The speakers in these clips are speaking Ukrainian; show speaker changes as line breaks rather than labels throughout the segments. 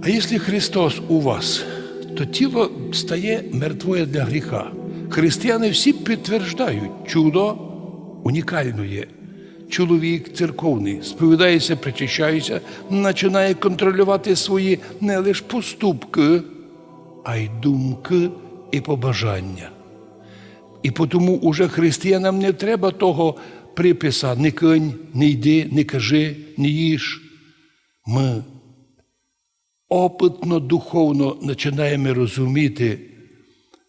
А якщо Христос у вас, то тіло стає мертвое для гріха. Християни всі підтверджують, чудо унікально є. Чоловік церковний сповідається, причащається, починає контролювати свої не лише поступки, а й думки і побажання. І тому уже християнам не треба того приписа не кинь, не йди, не кажи, не їж. Ми опитно, духовно починаємо розуміти,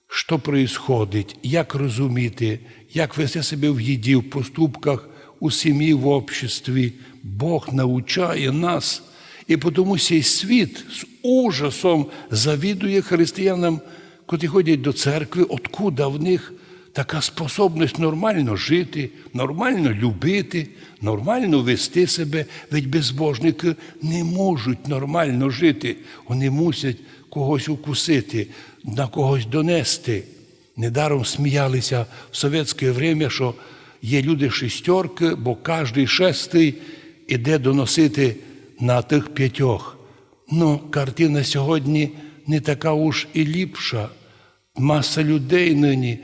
що відбувається, як розуміти, як вести себе в їді, в поступках, у сім'ї, в обществі. Бог навчає нас. І тому цей світ з ужасом завідує християнам, котрі ходять до церкви, откуда в них така способність нормально жити, нормально любити, нормально вести себе. Ведь безбожники не можуть нормально жити. Вони мусять когось укусити, на когось донести. Недаром сміялися в совєтське время, що є люди шестерки, бо кожен шестий іде доносити на тих п'ятьох. Ну, картина сьогодні не така уж і ліпша. Маса людей нині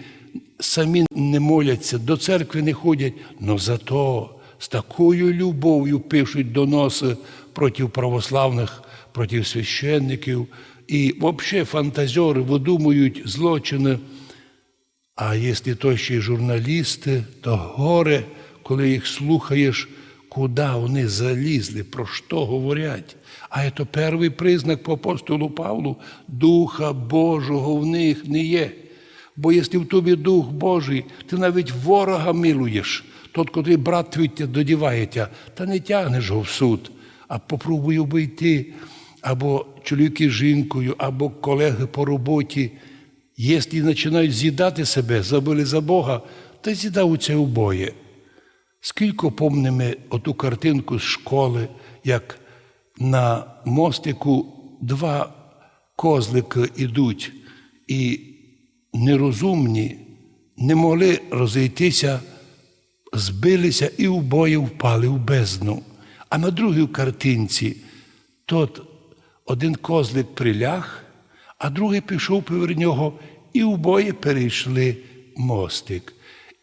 самі не моляться, до церкви не ходять, але зато з такою любов'ю пишуть доноси проти православних, проти священників. І взагалі фантазери видумують злочини. А якщо то ще й журналісти, то горе, коли їх слухаєш, куди вони залізли, про що говорять. А це перший признак по апостолу Павлу Духа Божого в них не є. Бо якщо в тобі Дух Божий, ти навіть ворога милуєш, тот, котрий брат твій додівається, та не тягнеш його в суд, а попробуй обійти, або чоловіки з жінкою, або колеги по роботі. Якщо починають з'їдати себе, забили за Бога, то з'їдаються обоє. Скільки помнимо оту картинку з школи, як на мостику два козлики йдуть і нерозумні, не могли розійтися, збилися і обоє впали в бездну. А на другій картинці тот один козлик приляг, а другий пішов повер нього, і обоє перейшли мостик.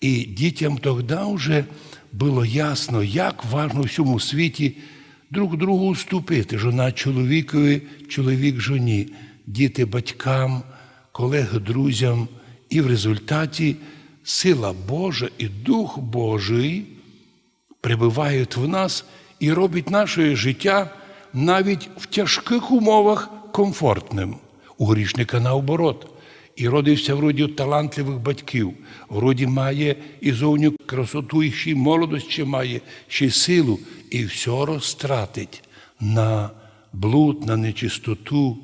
І дітям тоді вже було ясно, як важно в всьому світі друг другу уступити. Жона чоловікові, чоловік жоні, діти батькам, колеги друзям. І в результаті сила Божа і Дух Божий прибувають в нас і робить наше життя навіть в тяжких умовах комфортним. У грішника наоборот. І родився вроді талантливих батьків, вроді має і зовню красоту, і ще й молодость ще має, ще й силу, і все розтратить на блуд, на нечистоту,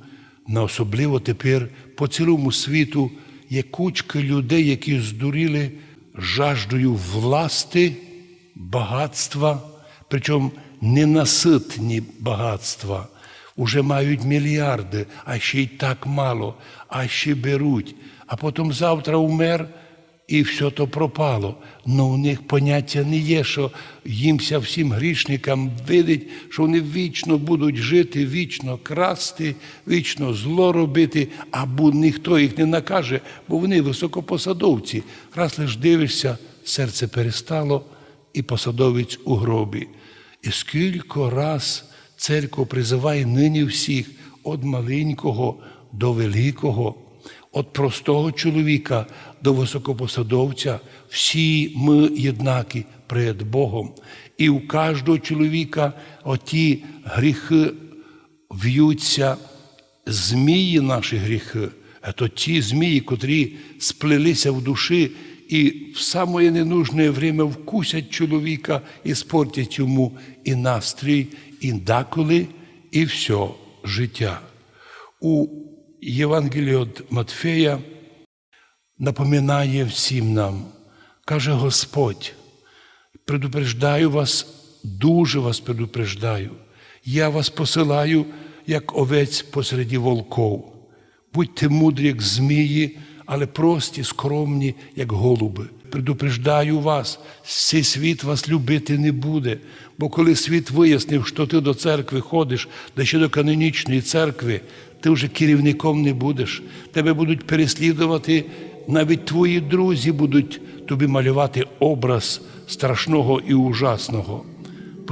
на особливо тепер по цілому світу є кучки людей, які здуріли жаждою власти, багатства, причому ненаситні багатства. Уже мають мільярди, а ще й так мало, а ще беруть. А потім завтра умер і все то пропало. Ну у них поняття не є, що їмся всім грішникам видить, що вони вічно будуть жити, вічно красти, вічно зло робити, або ніхто їх не накаже, бо вони високопосадовці. Раз лиш дивишся, серце перестало, і посадовець у гробі. І скільки раз церква призиває нині всіх від маленького до великого, від простого чоловіка до високопосадовця, всі ми єднакі перед Богом. І у кожного чоловіка оті гріхи в'ються, змії наші гріхи, то ті змії, котрі сплелися в душі і в самое ненужне время вкусять чоловіка і спортять йому і настрій, і деколи, і все життя. У Євангелії від Матфея напоминає всім нам, каже Господь, предупреждаю вас, дуже вас предупреждаю, я вас посилаю, як овець посереді волков. Будьте мудрі, як змії, але прості, скромні, як голуби. предупреждаю вас, цей світ вас любити не буде. Бо коли світ вияснив, що ти до церкви ходиш, да ще до канонічної церкви, ти вже керівником не будеш. Тебе будуть переслідувати, навіть твої друзі будуть тобі малювати образ страшного і ужасного,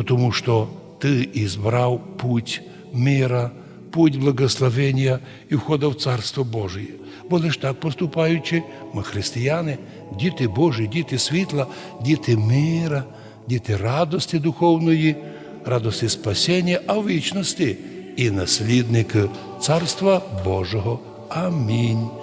тому що ти ізбрав путь мира, путь благословення і входа в Царство Божє. Бо лиш так поступаючи, ми християни, діти Божі, діти світла, діти мира, діти радості духовної, радості спасіння, а вічності і наслідники Царства Божого. Амінь.